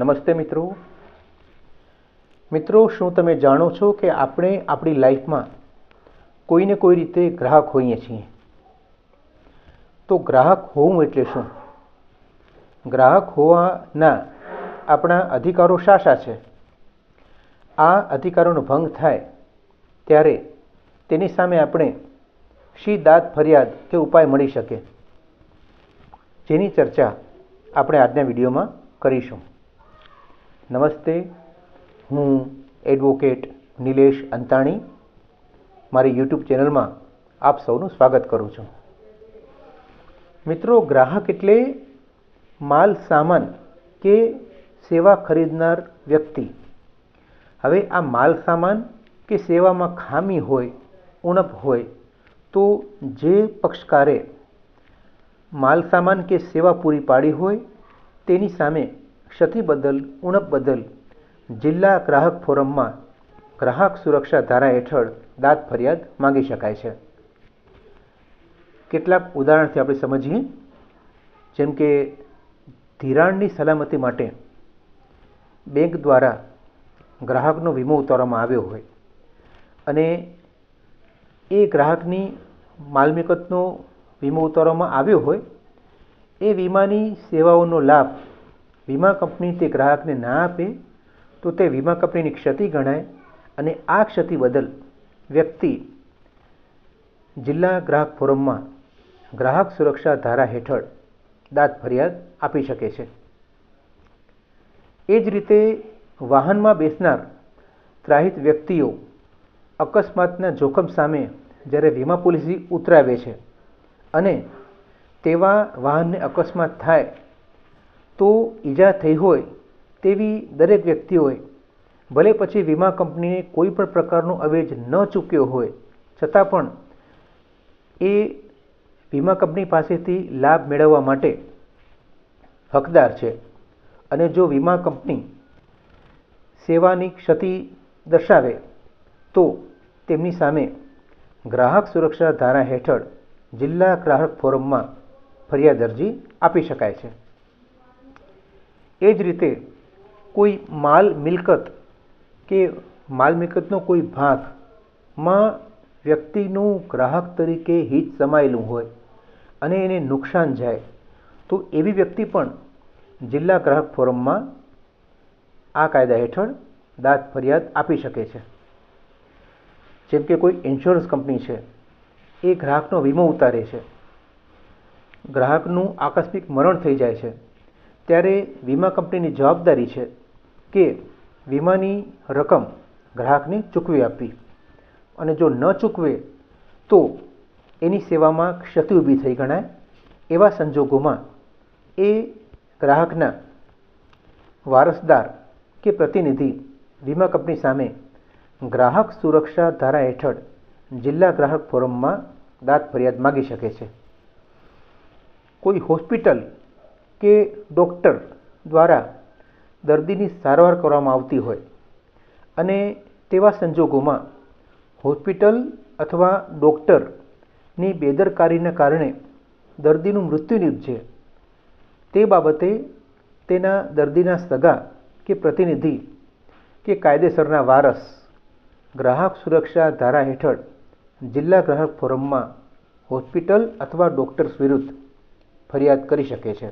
નમસ્તે મિત્રો. મિત્રો, શું તમે જાણો છો કે આપણે આપણી લાઈફમાં કોઈને કોઈ રીતે ગ્રાહક હોઈએ છીએ? તો ગ્રાહક હોવું એટલે શું? ગ્રાહક હોવાના આપણા અધિકારો શા શા છે? આ અધિકારોનો ભંગ થાય ત્યારે તેની સામે આપણે શી દાદ, ફરિયાદ કે ઉપાય મળી શકે? જેની ચર્ચા આપણે આજના વિડીયોમાં કરીશું. નમસ્તે. હું એડવોકેટ નિલેશ અંતાણી. મારી યુટ્યુબ ચેનલમાં આપ સૌનું સ્વાગત કરું છું. મિત્રો, ગ્રાહક એટલે માલ સામાન કે સેવા ખરીદનાર વ્યક્તિ. હવે આ માલ સામાન કે સેવામાં ખામી હોય, ઉણપ હોય, તો જે પક્ષકારે માલ સામાન કે સેવા પૂરી પાડી હોય, તેની સામે ક્ષતિ બદલ, ઉણપ બદલ જિલ્લા ગ્રાહક ફોરમમાં ગ્રાહક સુરક્ષા ધારા હેઠળ દાદ ફરિયાદ માંગી શકાય છે. કેટલાક ઉદાહરણથી આપણે સમજીએ. જેમ કે, ધિરાણની સલામતી માટે બેંક દ્વારા ગ્રાહકનો વીમો ઉતારવામાં આવ્યો હોય અને એ ગ્રાહકની માલમિલકતનો વીમો ઉતારવામાં આવ્યો હોય, એ વીમાની સેવાઓનો લાભ વીમા કંપની તે ગ્રાહકને ના આપે, તો તે વીમા કંપનીની ક્ષતિ ગણાય અને આ ક્ષતિ બદલ વ્યક્તિ જિલ્લા ગ્રાહક ફોરમમાં ગ્રાહક સુરક્ષા ધારા હેઠળ દાદ ફરિયાદ આપી શકે છે. એ જ રીતે વાહનમાં બેસનાર ત્રાહિત વ્યક્તિઓ અકસ્માતના જોખમ સામે જ્યારે વીમા પોલિસી ઉતરાવે છે અને તેવા વાહનને અકસ્માત થાય તો ઈજા થઈ હોય તેવી દરેક વ્યક્તિઓએ, ભલે પછી વીમા કંપનીને કોઈ પણ પ્રકારનો અવેજ ન ચૂક્યો હોય, છતાં પણ એ વીમા કંપની પાસેથી લાભ મેળવવા માટે હકદાર છે. અને જો વીમા કંપની સેવાની ક્ષતિ દર્શાવે, તો તેમની સામે ગ્રાહક સુરક્ષા ધારા હેઠળ જિલ્લા ગ્રાહક ફોરમમાં ફરિયાદ અરજી આપી શકાય છે. એ જ રીતે કોઈ માલ મિલકત કે માલ મિલકતનો કોઈ ભાગમાં વ્યક્તિનું ગ્રાહક તરીકે હિત સમાયેલું હોય અને એને નુકસાન જાય, તો એવી વ્યક્તિ પણ જિલ્લા ગ્રાહક ફોરમમાં આ કાયદા હેઠળ દાદ ફરિયાદ આપી શકે છે. જેમ કે કોઈ ઇન્સ્યોરન્સ કંપની છે, એ ગ્રાહકનો વીમો ઉતારે છે. ગ્રાહકનું આકસ્મિક મરણ થઈ જાય છે. ત્યારે વીમા કંપનીની જવાબદારી છે કે વીમાની રકમ ગ્રાહકને ચૂકવી આપવી. અને જો ન ચૂકવે, તો એની સેવામાં ક્ષતિ ઊભી થઈ ગણાય એવા સંજોગોમાં એ ગ્રાહકના વારસદાર કે પ્રતિનિધિ વીમા કંપની સામે ગ્રાહક સુરક્ષા ધારા હેઠળ જિલ્લા ગ્રાહક ફોરમમાં દાદ ફરિયાદ માગી શકે છે. કોઈ હોસ્પિટલ કે ડૉક્ટર દ્વારા દર્દીની સારવાર કરવામાં આવતી હોય અને તેવા સંજોગોમાં હોસ્પિટલ અથવા ડૉક્ટરની બેદરકારીના કારણે દર્દીનું મૃત્યુ નીપજે તે બાબતે તેના દર્દીના સગા કે પ્રતિનિધિ કે કાયદેસરના વારસ ગ્રાહક સુરક્ષા ધારા હેઠળ જિલ્લા ગ્રાહક ફોરમમાં હોસ્પિટલ અથવા ડૉક્ટર્સ વિરુદ્ધ ફરિયાદ કરી શકે છે.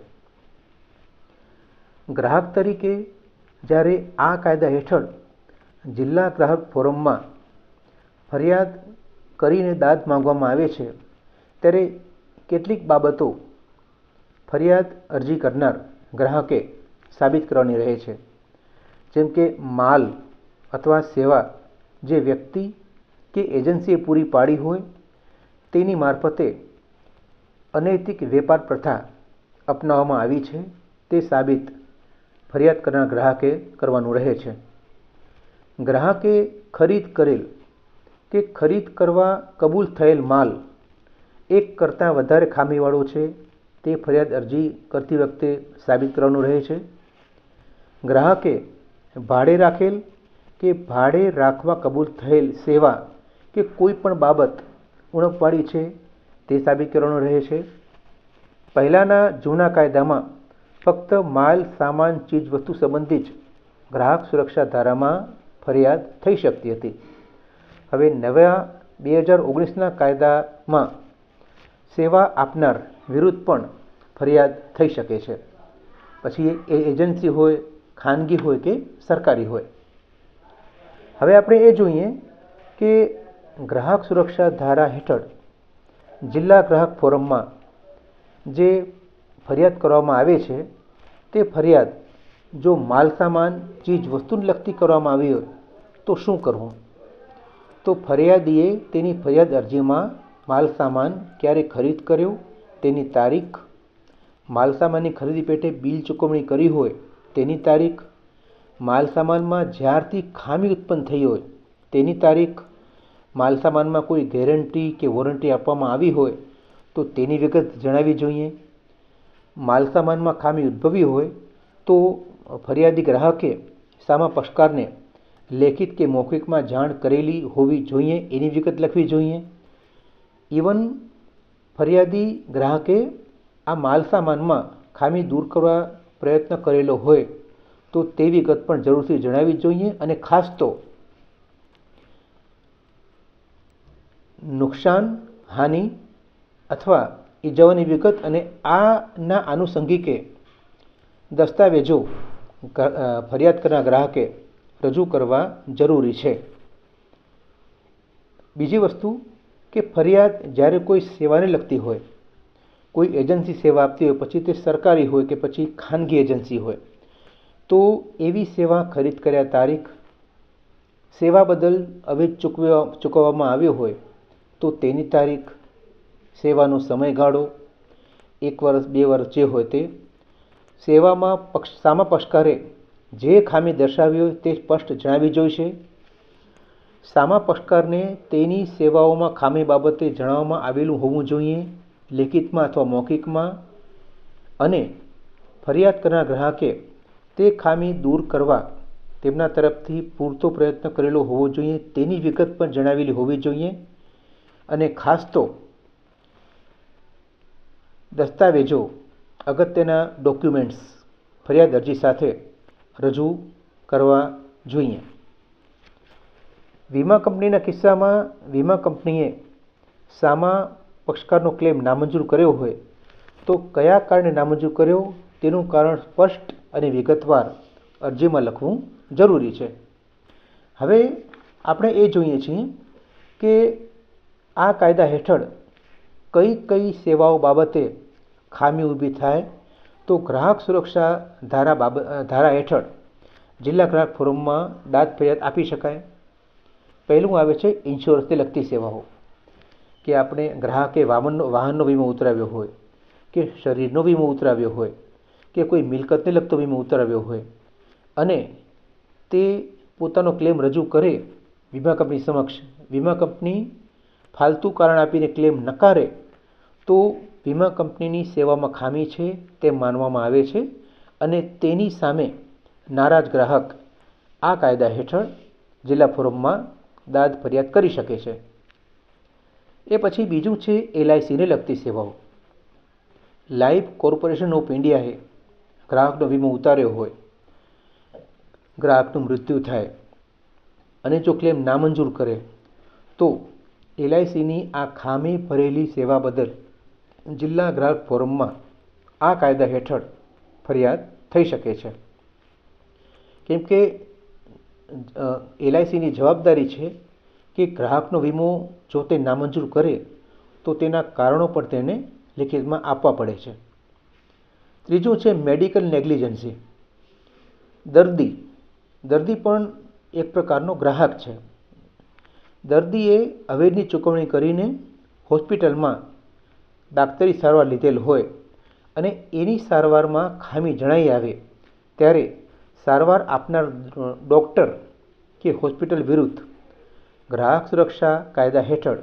ગ્રાહક તરીકે જ્યારે આ કાયદા હેઠળ જિલ્લા ગ્રાહક ફોરમમાં ફરિયાદ કરીને દાદ માંગવામાં આવે છે, ત્યારે કેટલીક બાબતો ફરિયાદ અરજી કરનાર ગ્રાહકે સાબિત કરવાની રહે છે. જેમ કે માલ અથવા સેવા જે વ્યક્તિ કે એજન્સીએ પૂરી પાડી હોય તેની મારફતે અનૈતિક વેપાર પ્રથા અપનાવવામાં આવી છે, તે સાબિત ફરિયાદ કરનાર ગ્રાહકે કરવાનું રહે છે. ગ્રાહકે ખરીદ કરેલ કે ખરીદ કરવા કબૂલ થયેલ માલ એક કરતાં વધારે ખામીવાળો છે, તે ફરિયાદ અરજી કરતી વખતે સાબિત કરવાનું રહે છે. ગ્રાહકે ભાડે રાખેલ કે ભાડે રાખવા કબૂલ થયેલ સેવા કે કોઈ પણ બાબત ઉણપવાળી છે, તે સાબિત કરવાનું રહે છે. પહેલાંના જૂના કાયદામાં ફક્ત માલ, સામાન ચીજ વસ્તુ સંબંધી જ ગ્રાહક સુરક્ષા ધારામાં ફરિયાદ થઈ શકતી હતી. હવે નવા બે હજાર ઓગણીસના કાયદામાં સેવા આપનાર વિરુદ્ધ પણ ફરિયાદ થઈ શકે છે. પછી એ એજન્સી હોય, ખાનગી હોય કે સરકારી હોય. હવે આપણે એ જોઈએ કે ગ્રાહક સુરક્ષા ધારા હેઠળ જિલ્લા ગ્રાહક ફોરમમાં જે ફરિયાદ કરવામાં આવે છે તે ફરિયાદ, જો માલ સામાન, ચીજ વસ્તુને લગતી કરવામાં આવી હોય તો શું કરવું? તો ફરિયાદીએ તેની ફરિયાદ અરજીમાં માલ સામાન ક્યારે ખરીદ કર્યો, તેની તારીખ, માલ સામાનની ખરીદી પેટે બિલ ચૂકવણી કરી હોય, તેની તારીખ, માલ સામાનમાં જ્યારથી ખામી ઉત્પન્ન થઈ હોય, તેની તારીખ, માલ સામાનમાં કોઈ ગેરંટી કે વોરંટી આપવામાં આવી હોય, તો તેની વિગત જણાવવી જોઈએ. માલ સામાનમાં ખામી ઉદ્ભવી હોય તો ફરિયાદી ગ્રાહકે સામા પક્ષકારને લેખિત કે મૌખિકમાં જાણ કરેલી હોવી જોઈએ, એની વિગત લખવી જોઈએ. ઇવન ફરિયાદી ગ્રાહકે આ માલસામાનમાં ખામી દૂર કરવા પ્રયત્ન કરેલો હોય તો તે વિગત પણ જરૂરથી જણાવવી જોઈએ અને ખાસ તો નુકસાન, હાનિ અથવા ઈજાઓની વિગત અને આના આનુષંગિકે દસ્તાવેજો ફરિયાદ કરનાર ગ્રાહકે રજૂ કરવા જરૂરી છે. બીજી વસ્તુ કે ફરિયાદ જ્યારે કોઈ સેવાને લગતી હોય, કોઈ એજન્સી સેવા આપતી હોય, પછી તે સરકારી હોય કે પછી ખાનગી એજન્સી હોય, તો એવી સેવા ખરીદ કર્યા તારીખ સેવા બદલ અવેજ ચૂકવ્યા, ચૂકવવામાં આવ્યો હોય, તો તેની તારીખ સેવાનો સમયગાળો, એક વર્ષ, બે વર્ષ જે હોય તે. સેવામાં પક્ષ, સામા પક્ષકારે જે ખામી દર્શાવી હોય તે સ્પષ્ટ જણાવી જોઈશે સામા પક્ષકારને તેની સેવાઓમાં ખામી બાબતે જણાવવામાં આવેલું હોવું જોઈએ, લેખિતમાં અથવા મૌખિકમાં. અને ફરિયાદ કરનાર ગ્રાહકે તે ખામી દૂર કરવા તેમના તરફથી પૂરતો પ્રયત્ન કરેલો હોવો જોઈએ તેની વિગત પણ જણાવેલી હોવી જોઈએ. અને ખાસ તો દસ્તાવેજો, અગત્યના ડોક્યુમેન્ટ્સ, ફરિયાદ અરજી સાથે રજૂ કરવા જોઈએ. વીમા કંપનીના કિસ્સામાં વીમા કંપનીએ સામા પક્ષકારનો ક્લેમ નામંજૂર કર્યો હોય તો કયા કારણે નામંજૂર કર્યો તેનું કારણ સ્પષ્ટ અને વિગતવાર અરજીમાં લખવું જરૂરી છે. હવે આપણે એ જોઈએ છીએ કે આ કાયદા હેઠળ કઈ કઈ સેવાઓ બાબતે ખામી ઊભી થાય તો ગ્રાહક સુરક્ષા ધારા બાબત ધારા હેઠળ જિલ્લા ગ્રાહક ફોરમમાં દાદ ફરિયાદ આપી શકાય. પહેલું આવે છે ઇન્સ્યોરન્સને લગતી સેવાઓ. કે આપણે ગ્રાહકે વાહનનો વાહનનો વીમો ઉતરાવ્યો હોય, કે શરીરનો વીમો ઉતરાવ્યો હોય, કે કોઈ મિલકતને લગતો વીમો ઉતરાવ્યો હોય, અને તે પોતાનો ક્લેમ રજૂ કરે વીમા કંપની સમક્ષ. વીમા કંપની ફાલતુ કારણ આપીને ક્લેમ નકારે, તો વીમા કંપનીની સેવામાં ખામી છે તેમ માનવામાં આવે છે અને તેની સામે નારાજ ગ્રાહક આ કાયદા હેઠળ જિલ્લા ફોરમમાં દાદ ફરિયાદ કરી શકે છે. એ પછી બીજું છે એલઆઈસીને લગતી સેવાઓ. લાઈફ કોર્પોરેશન ઓફ ઇન્ડિયાએ ગ્રાહકનો વીમો ઉતાર્યો હોય, ગ્રાહકનું મૃત્યુ થાય અને જો ક્લેમ નામંજૂર કરે, તો એલઆઈસીની આ ખામી ભરેલી સેવા બદલ જિલ્લા ગ્રાહક ફોરમમાં આ કાયદા હેઠળ ફરિયાદ થઈ શકે છે. કેમ કે એલઆઈસીની જવાબદારી છે કે ગ્રાહકનો વીમો જો તે નામંજૂર કરે, તો તેના કારણો પણ તેને લેખિતમાં આપવા પડે છે. ત્રીજું છે મેડિકલ નેગ્લિજન્સી. દર્દી. દર્દી પણ એક પ્રકારનો ગ્રાહક છે. દર્દીએ અવેજની ચૂકવણી કરીને હોસ્પિટલમાં ડાક્ટરી સારવાર લીધેલ હોય અને એની સારવારમાં ખામી જણાઈ આવે, ત્યારે સારવાર આપનાર ડૉક્ટર કે હોસ્પિટલ વિરુદ્ધ ગ્રાહક સુરક્ષા કાયદા હેઠળ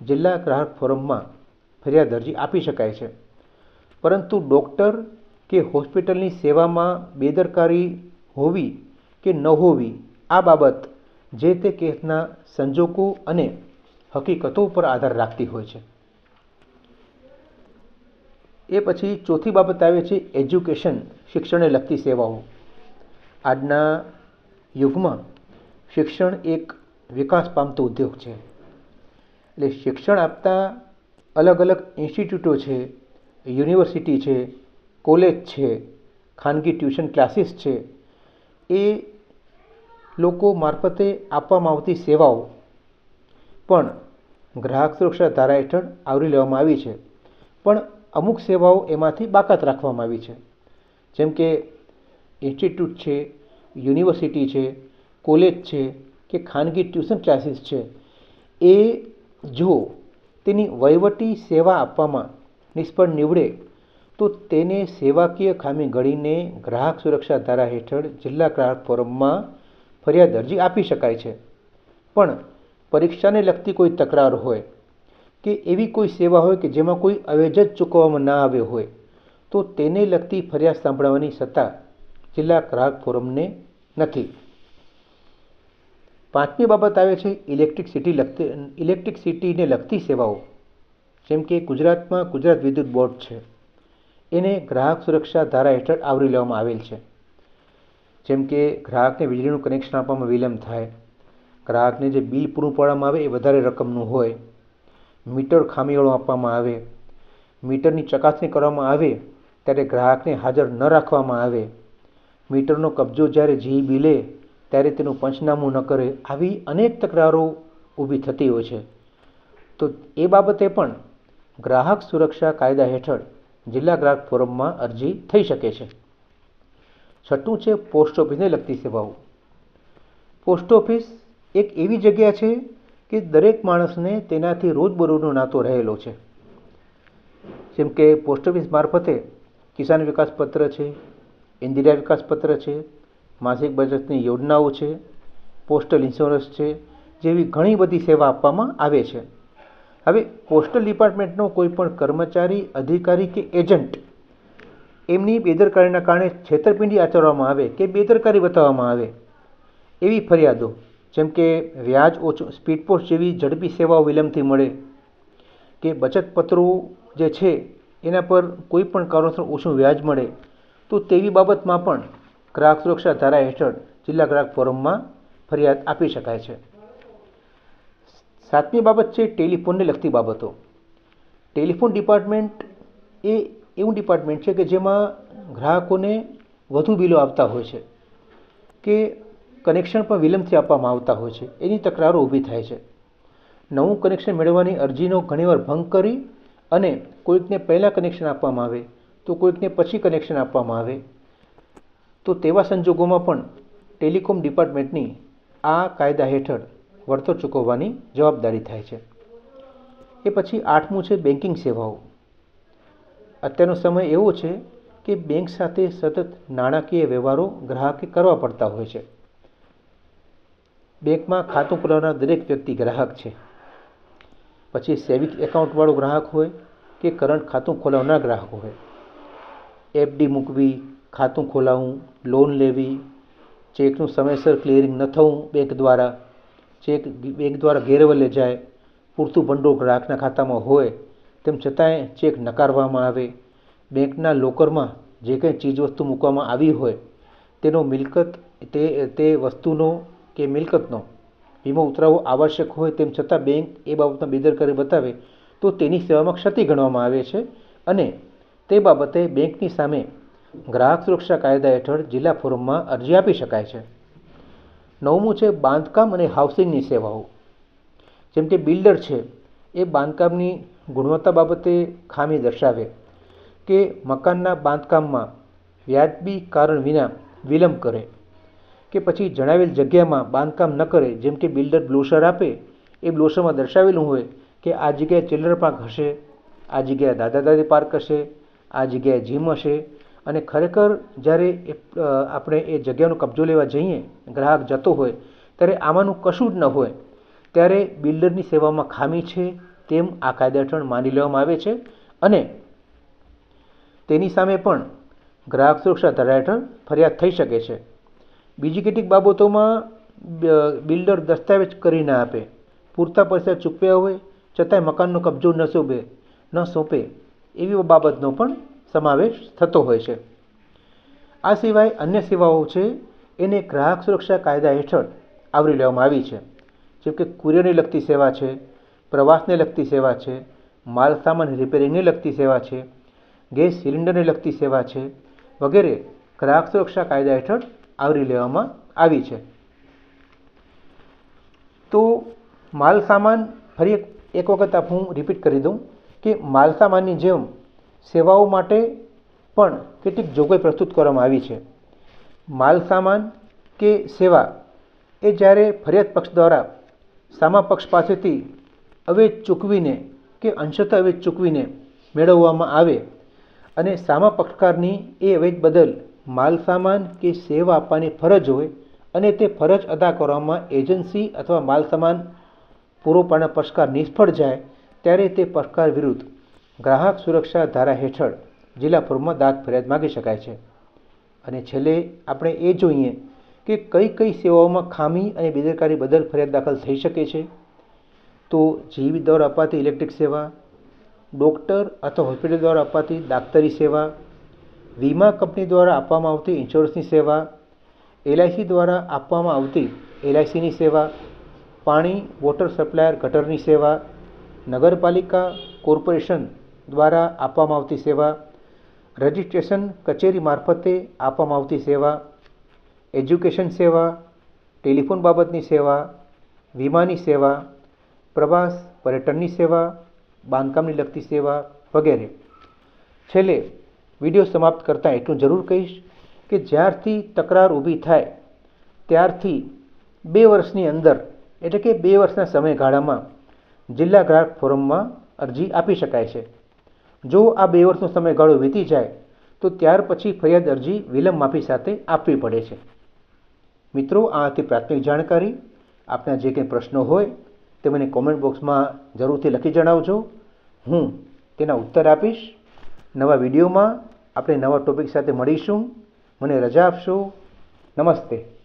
જિલ્લા ગ્રાહક ફોરમમાં ફરિયાદ અરજી આપી શકાય છે. પરંતુ ડૉક્ટર કે હોસ્પિટલની સેવામાં બેદરકારી હોવી કે ન હોવી આ બાબત જે તે કેસના સંજોગો અને હકીકતો પર આધાર રાખતી હોય છે. એ પછી ચોથી બાબત આવે છે એજ્યુકેશન, શિક્ષણને લગતી સેવાઓ. આજના યુગમાં શિક્ષણ એક વિકાસ પામતો ઉદ્યોગ છે. એટલે શિક્ષણ આપતા અલગ અલગ ઇન્સ્ટિટ્યૂટો છે, યુનિવર્સિટી છે, કોલેજ છે, ખાનગી ટ્યુશન ક્લાસીસ છે. એ લોકો મારફતે આપવામાં આવતી સેવાઓ. પણ ગ્રાહક સુરક્ષા ધારા હેઠળ આવરી લેવામાં આવી છે. પણ અમુક સેવાઓ એમાંથી બાકાત રાખવામાં આવી છે. જેમ કે ઇન્સ્ટિટ્યૂટ છે, યુનિવર્સિટી છે, કોલેજ છે કે ખાનગી ટ્યુશન ક્લાસીસ છે. એ જો તેની વહીવટી સેવા આપવામાં નિષ્ફળ નીવડે, તો તેને સેવાકીય ખામી ગણીને ગ્રાહક સુરક્ષા ધારા હેઠળ જિલ્લા ગ્રાહક ફોરમમાં ફરિયાદ અરજી આપી શકાય છે. પણ પરીક્ષાને લગતી કોઈ તકરાર હોય કે એવી કોઈ સેવા હોય કે જેમાં કોઈ અવેજ જ ચૂકવવામાં ના આવ્યો હોય, તો તેને લગતી ફરિયાદ સાંભળવાની સત્તા જિલ્લા ગ્રાહક ફોરમને નથી. પાંચમી બાબત આવે છે ઇલેક્ટ્રિકસિટી લગતી ઇલેક્ટ્રિકસિટીને લગતી સેવાઓ, જેમ કે ગુજરાતમાં ગુજરાત વિદ્યુત બોર્ડ છે. એને ગ્રાહક સુરક્ષા ધારા હેઠળ આવરી લેવામાં આવેલ છે. જેમ કે ગ્રાહકને વીજળીનું કનેક્શન આપવામાં વિલંબ થાય. ગ્રાહકને જે બિલ પૂરું પાડવામાં આવે એ વધારે રકમનું હોય. મીટર ખામીવાળું આપવામાં આવે. મીટરની ચકાસણી કરવામાં આવે ત્યારે ગ્રાહકને હાજર ન રાખવામાં આવે. મીટરનો કબજો જ્યારે જીઈબી લે ત્યારે તેનું પંચનામું ન કરે આવી અનેક તકરારો ઊભી થતી હોય છે. તો એ બાબતે પણ ગ્રાહક સુરક્ષા કાયદા હેઠળ જિલ્લા ગ્રાહક ફોરમમાં અરજી થઈ શકે છે. છઠ્ઠું છે પોસ્ટ ઓફિસને લગતી સેવાઓ. પોસ્ટ ઓફિસ એક એવી જગ્યા છે કે દરેક માણસને તેનાથી રોજબરોજનો નાતો રહેલો છે. જેમ કે પોસ્ટ ઓફિસ મારફતે કિસાન વિકાસ પત્ર છે, ઇન્દિરા વિકાસ પત્ર છે, માસિક બચતની યોજનાઓ છે પોસ્ટલ ઇન્સ્યોરન્સ છે, જેવી ઘણી બધી સેવા આપવામાં આવે છે. હવે પોસ્ટલ ડિપાર્ટમેન્ટનો કોઈ પણ કર્મચારી, અધિકારી કે એજન્ટ એમની બેદરકારીના કારણે છેતરપિંડી આચરવામાં આવે કે બેદરકારી બતાવવામાં આવે એવી ફરિયાદો, જેમ કે વ્યાજ ઓછું, સ્પીડ પોસ્ટ જેવી ઝડપી સેવાઓ વિલંબથી મળે કે બચત પત્રો જે છે એના પર કોઈ પણ કારણોસર ઓછું વ્યાજ મળે, તો તેવી બાબતમાં પણ ગ્રાહક સુરક્ષા ધારા હેઠળ જિલ્લા ગ્રાહક ફોરમમાં ફરિયાદ આપી શકાય છે. સાતમી બાબત છે ટેલિફોનને લગતી બાબતો. ટેલિફોન ડિપાર્ટમેન્ટ એ એવું ડિપાર્ટમેન્ટ છે કે જેમાં ગ્રાહકોને વધુ બિલો આવતા હોય છે કે કનેક્શન પણ વિલંબથી આપવામાં આવતા હોય છે. એની તકરારો ઊભી થાય છે. નવું કનેક્શન મેળવવાની અરજીનો ઘણીવાર ભંગ કરી અને કોઈકને પહેલાં કનેક્શન આપવામાં આવે, તો કોઈકને પછી કનેક્શન આપવામાં આવે. તો તેવા સંજોગોમાં પણ ટેલિકોમ ડિપાર્ટમેન્ટની આ કાયદા હેઠળ વળતર ચૂકવવાની જવાબદારી થાય છે. એ પછી આઠમું છે બેન્કિંગ સેવાઓ. અત્યારનો સમય એવો છે કે બેંક સાથે સતત નાણાકીય વ્યવહારો ગ્રાહકે કરવા પડતા હોય છે. બેંકમાં ખાતું ખોલાવનાર દરેક વ્યક્તિ ગ્રાહક છે. પછી સેવિંગ એકાઉન્ટવાળો ગ્રાહક હોય કે કરંટ ખાતું ખોલાવનાર ગ્રાહક હોય. એફડી મૂકવી, ખાતું ખોલાવવું, લોન લેવી, ચેકનું સમયસર ક્લિયરિંગ ન થવું બેંક દ્વારા, ચેક બેંક દ્વારા ગેરવલે જાય, પૂરતું ભંડોળ ગ્રાહકના ખાતામાં હોય તેમ છતાંય ચેક નકારવામાં આવે. બેંકના લોકરમાં જે કંઈ ચીજવસ્તુ મૂકવામાં આવી હોય, તેનો મિલકત, તે તે વસ્તુનો કે મિલકતનો વીમો ઉતરાવવો આવશ્યક હોય તેમ છતાં બેંક એ બાબતમાં બેદરકારી બતાવે, તો તેની સેવામાં ક્ષતિ ગણવામાં આવે છે અને તે બાબતે બેંકની સામે ગ્રાહક સુરક્ષા કાયદા હેઠળ જિલ્લા ફોરમમાં અરજી આપી શકાય છે. નવમું છે બાંધકામ અને હાઉસિંગની સેવાઓ. જેમ કે બિલ્ડર છે, એ બાંધકામની ગુણવત્તા બાબતે ખામી દર્શાવે કે મકાનના બાંધકામમાં વ્યાજબી કારણ વિના વિલંબ કરે કે પછી જણાવેલ જગ્યામાં બાંધકામ ન કરે, જેમ કે બિલ્ડર બ્લોશર આપે, એ બ્લોશરમાં દર્શાવેલું હોય કે આ જગ્યાએ ચિલ્ડ્રન પાર્ક હશે, આ જગ્યાએ દાદા દાદી પાર્ક હશે, આ જગ્યાએ જીમ હશે અને ખરેખર જ્યારે એ આપણે એ જગ્યાનો કબજો લેવા જઈએ, ગ્રાહક જતો હોય, ત્યારે આમાંનું કશું જ ન હોય, ત્યારે બિલ્ડરની સેવામાં ખામી છે તેમ આ કાયદા હેઠળ માની લેવામાં આવે છે અને તેની સામે પણ ગ્રાહક સુરક્ષા ધારા હેઠળ ફરિયાદ થઈ શકે છે. બીજી કેટલીક બાબતોમાં બિલ્ડર દસ્તાવેજ કરી ના આપે. પૂરતા પૈસા ચૂકવ્યા હોય, છતાંય મકાનનો કબજો ન સોંપે ન સોંપે, એવી બાબતનો પણ સમાવેશ થતો હોય છે. આ સિવાય અન્ય સેવાઓ છે, એને ગ્રાહક સુરક્ષા કાયદા હેઠળ આવરી લેવામાં આવી છે. જેમ કે કુરિયરને લગતી સેવા છે પ્રવાસને લગતી સેવા છે, માલ સામાન રિપેરિંગને લગતી સેવા છે, ગેસ સિલિન્ડરને લગતી સેવા છે, વગેરે ગ્રાહક સુરક્ષા કાયદા હેઠળ આવરી લેવામાં આવી છે. તો માલ સામાન ફરી એક વખત આપ હું રિપીટ કરી દઉં કે માલ સામાનની જેમ સેવાઓ માટે પણ કેટલીક જોગવાઈ પ્રસ્તુત કરવામાં આવી છે. માલ સામાન કે સેવા એ જ્યારે ફરિયાદ પક્ષ દ્વારા સામા પક્ષ પાસેથી અવેજ ચૂકવીને કે અંશત અવેજ ચૂકવીને મેળવવામાં આવે અને સામા પક્ષકારની એ અવેજ બદલ માલ સામાન કે સેવા આપવાની ફરજ હોય અને તે ફરજ અદા કરવામાં એજન્સી અથવા માલ સામાન પૂરો પાડનાર પક્ષકાર નિષ્ફળ જાય ત્યારે તે પક્ષકાર વિરુદ્ધ ગ્રાહક સુરક્ષા ધારા હેઠળ જિલ્લા ફોરમમાં દાદ ફરિયાદ માગી શકાય છે. અને છેલ્લે આપણે એ જોઈએ કે કઈ કઈ સેવાઓમાં ખામી અને બેદરકારી બદલ ફરિયાદ દાખલ થઈ શકે છે. તો જીવી દ્વારા અપાતી ઇલેક્ટ્રિક સેવા, ડૉક્ટર અથવા હોસ્પિટલ દ્વારા અપાતી દાક્તરી સેવા, વીમા કંપની દ્વારા આપવામાં આવતી ઇન્સ્યોરન્સની સેવા, એલઆઈસી દ્વારા આપવામાં આવતી એલઆઈસીની સેવા, પાણી, વોટર સપ્લાયર ગટરની સેવા, નગરપાલિકા કોર્પોરેશન દ્વારા આપવામાં આવતી સેવા, રજિસ્ટ્રેશન કચેરી મારફતે આપવામાં આવતી સેવા, એજ્યુકેશન સેવા, ટેલિફોન બાબતની સેવા, વીમાની સેવા પ્રવાસ, પર્યટનની સેવા, બાંધકામની લગતી સેવા વગેરે. છેલ્લે વીડિયો સમાપ્ત કરતાં એટલું જરૂર કહીશ કે જ્યારથી તકરાર ઊભી થાય, ત્યારથી બે વર્ષની અંદર, એટલે કે બે વર્ષના સમયગાળામાં, જિલ્લા ગ્રાહક ફોરમમાં અરજી આપી શકાય છે. જો આ બે વર્ષનો સમયગાળો વીતી જાય, તો ત્યાર પછી ફરિયાદ અરજી વિલંબ માફી સાથે આપવી પડે છે. મિત્રો, આ હતી પ્રાથમિક જાણકારી. આપના જે કંઈ પ્રશ્નો હોય તે મને કોમેન્ટ બોક્સમાં જરૂરથી લખી જણાવજો. હું તેના ઉત્તર આપીશ. નવા વિડીયોમાં આપણે નવા ટોપિક સાથે મળીશું. મને રજા આપશો. નમસ્તે.